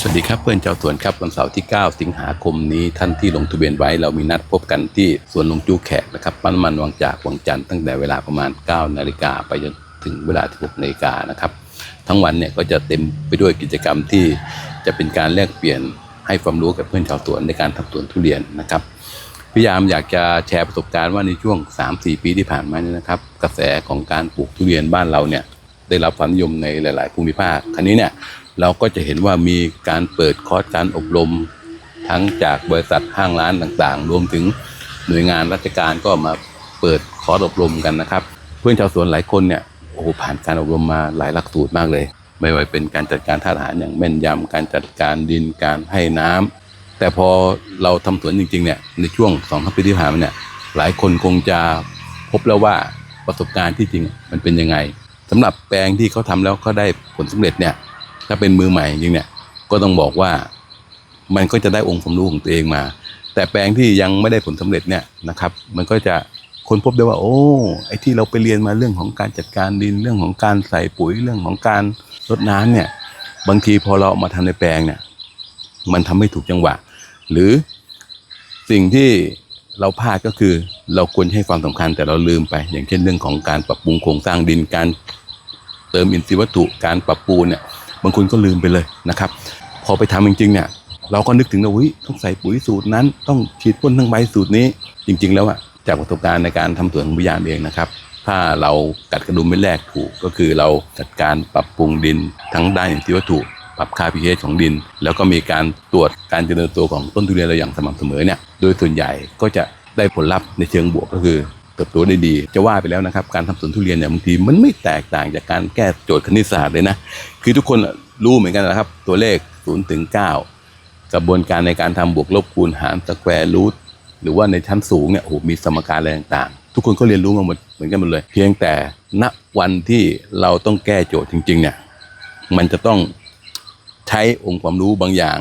สวัสดีครับเพื่อนชาวสวนครับวันเสาร์ที่ 9 สิงหาคมนี้ท่านที่ลงทะเบียนไว้เรามีนัดพบกันที่สวนลงจูแขกนะครับปั้นมันวังจากวังจันทร์ตั้งแต่เวลาประมาณ 9 นาฬิกาไปจนถึงเวลา 16 นาฬิกานะครับ ทั้งวันเนี่ยก็จะเต็มไปด้วยกิจกรรมที่จะเป็นการแลกเปลี่ยนให้ความรู้กับเพื่อนชาวสวนในการทำสวนทุเรียนนะครับพยายามอยากจะแชร์ประสบการณ์ว่าในช่วง 3-4 ปีที่ผ่านมานี่นะครับ กระแสของการปลูกทุเรียนบ้านเราเนี่ยได้รับความนิยมในหลาย ๆ ภูมิภาค คราวนี้เนี่ย เราก็จะเห็นว่ามีการเปิดคอร์สการอบรม ทั้งจากบริษัทห้างร้านต่างๆ รวมถึงหน่วยงานราชการก็มาเปิดคอร์สอบรมกันนะครับ เพื่อนชาวสวนหลายคนเนี่ยโอ้โหผ่านการอบรมมาหลายหลักสูตรมากเลย ไม่ว่าเป็นการจัดการท่าทหารอย่างแม่นยำการจัดการดินการให้น้ำแต่พอเราทำสวนจริงๆเนี่ยในช่วงสองปีที่ผ่านมาเนี่ยหลายคนคงจะพบแล้วว่าประสบการณ์ที่จริงมันเป็นยังไงสำหรับแปลงที่เขาทำแล้วเขาได้ผลสำเร็จเนี่ย ถ้าเป็นมือใหม่จริงเนี่ยก็ต้องบอกว่ามันก็จะได้องค์ความรู้ของตัวเองมา แต่แปลงที่ยังไม่ได้ผลสำเร็จเนี่ยนะครับ มันก็จะคนพบได้ว่า โอ้ไอ้ที่เราไปเรียนมาเรื่องของการจัดการดินเรื่องของการใส่ปุ๋ยเรื่องของการรดน้ำเนี่ย บางทีพอเรามาทำในแปลงเนี่ยมันทำไม่ถูกจังหวะ หรือสิ่งที่เราพลาดก็คือเราควรให้ความสำคัญแต่เราลืมไป อย่างเช่นเรื่องของการปรับปรุงโครงสร้างดินการเติมอินทรีย์วัตถุการปรับปรุงเนี่ย บางคนก็ลืมไปเลยนะครับพอไปทำจริงๆเนี่ยเราก็นึกถึงว่าวิต้องใส่ปุ๋ยสูตรนั้น ต้องฉีดพ่นทั้งใบสูตรนี้ จริง ๆ แล้วอะจากประสบการณ์ในการทำสวนของพิยามเองนะครับ ถ้าเรากัดกระดุมไม่แรกถูกก็คือเราจัดการปรับปรุงดินทั้งด้านอินทรีย์วัตถุปรับค่า pH ของดิน แล้วก็มีการตรวจการเจริญเติบโตของต้นทุเรียนเราอย่างสม่ำเสมอเนี่ยโดยส่วนใหญ่ก็จะได้ผลลัพธ์ในเชิงบวกก็คือ เติบโตได้ดี จะว่าไปแล้วนะครับ การทำสวนทุเรียนเนี่ยบางทีมันไม่แตกต่างจากการแก้โจทย์คณิตศาสตร์เลยนะ คือทุกคนรู้เหมือนกันนะครับ ตัวเลข0ถึง9กระบวนการในการทำบวกลบคูณหารสแควร์รูทหรือว่าในชั้นสูงเนี่ยโอ้โหมีสมการอะไรต่างๆ ทุกคนก็เรียนรู้มาหมดเหมือนกันหมดเลย เพียงแต่ณวันที่เราต้องแก้โจทย์จริงๆเนี่ยมันจะต้องใช้องค์ความรู้บางอย่าง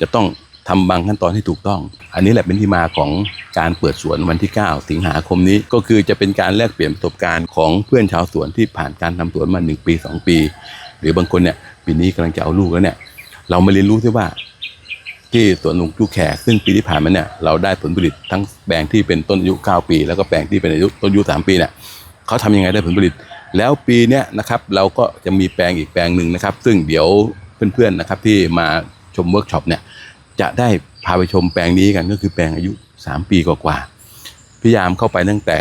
จะต้อง ทำบางขั้นตอนให้ถูกต้อง อันนี้แหละเป็นที่มาของการเปิดสวนวันที่ 9 สิงหาคมนี้ ก็คือจะเป็นการแลกเปลี่ยนประสบการณ์ของเพื่อนชาวสวนที่ผ่านการทำสวนมา 1 ปี 2 ปี หรือบางคนเนี่ยปีนี้กำลังจะเอาลูกแล้วเนี่ย เรามาเรียนรู้ซิว่า ที่สวนลุงจูแขกซึ่งปีที่ผ่านมาเนี่ยเราได้ผลผลิตทั้งแปลงที่เป็นต้นอายุ 9 ปี แล้วก็แปลงที่เป็นอายุต้นอายุ 3 ปีเนี่ยเขาทำยังไงได้ผลผลิต แล้วปีเนี้ยนะครับเราก็จะมีแปลงอีกแปลงหนึ่งนะครับ ซึ่งเดี๋ยวเพื่อนๆนะครับที่มาชมเวิร์กช็อปเนี่ย จะได้พาไปชมแปลงนี้กันก็คือแปลงอายุ 3 ปีกว่าๆพยายามเข้าไปตั้งแต่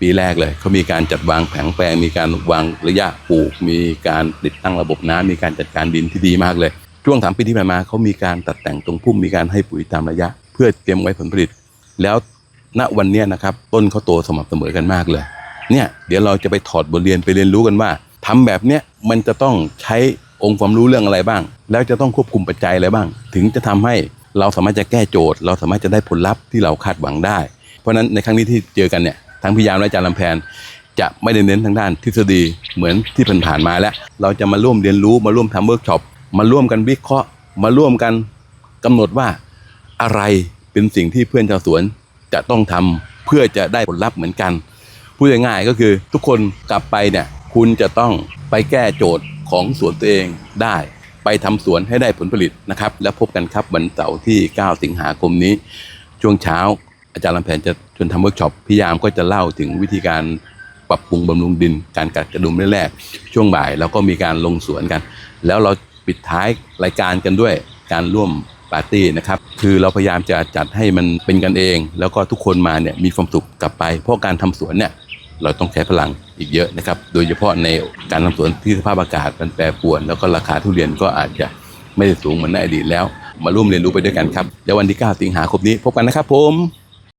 ปีแรกเลยเขามีการจัดวางแผงแปลง มีการวางระยะปลูก มีการติดตั้งระบบน้ำมีการจัดการดินที่ดีมากเลย ช่วงสามปีที่ผ่านมาเขามีการตัดแต่งตรงพุ่มมีการให้ปุ๋ยตามระยะ เพื่อเตรียมไว้ผลผลิต แล้วณวันนี้นะครับต้นเขาโตสม่ำเสมอกันมากเลยเนี่ยเดี๋ยวเราจะไปถอดบทเรียนไปเรียนรู้กันว่าทำแบบเนี้ยมันจะต้องใช้ องค์ความรู้เรื่องอะไรบ้าง แล้วจะต้องควบคุมปัจจัยอะไรบ้าง ถึงจะทำให้เราสามารถจะแก้โจทย์ เราสามารถจะได้ผลลัพธ์ที่เราคาดหวังได้ เพราะฉะนั้นในครั้งนี้ที่เจอกันเนี่ยทั้งพิยามและอาจารย์ลำแพนจะไม่ได้เน้นทางด้านทฤษฎีเหมือนที่ผ่านๆมาแล้ว เราจะมาร่วมเรียนรู้มาร่วมทำเวิร์กช็อปมาร่วมกันวิเคราะห์ มาร่วมกันกำหนดว่าอะไรเป็นสิ่งที่เพื่อนชาวสวนจะต้องทำเพื่อจะได้ผลลัพธ์เหมือนกันพูดง่ายๆก็คือทุกคนกลับไปเนี่ยคุณจะต้องไปแก้โจทย์ ของสวนตัวเองได้ไปทำสวนให้ได้ผลผลิตนะครับ แล้วพบกันครับวันเสาร์ที่ 9 สิงหาคมนี้ ช่วงเช้า อาจารย์ลำแผนจะชวนทำเวิร์กช็อปพี่ยามก็จะเล่าถึงวิธีการปรับปรุงบำรุงดิน การกัดกระดุมแรกๆช่วงบ่ายเราก็มีการลงสวนกัน แล้วเราปิดท้ายรายการกันด้วยการร่วมปาร์ตี้นะครับ คือเราพยายามจะจัดให้มันเป็นกันเอง แล้วก็ทุกคนมาเนี่ยมีความสุขกลับไป เพราะการทำสวนเนี่ย เราต้องใช้พลังอีกเยอะนะครับ โดยเฉพาะในการทำสวนที่สภาพอากาศมันแปรปรวน แล้วก็ราคาทุเรียนก็อาจจะไม่ได้สูงเหมือนในอดีตแล้ว มาร่วมเรียนรู้ไปด้วยกันครับ แล้ววันที่ 9 สิงหาคมนี้พบกันนะครับผม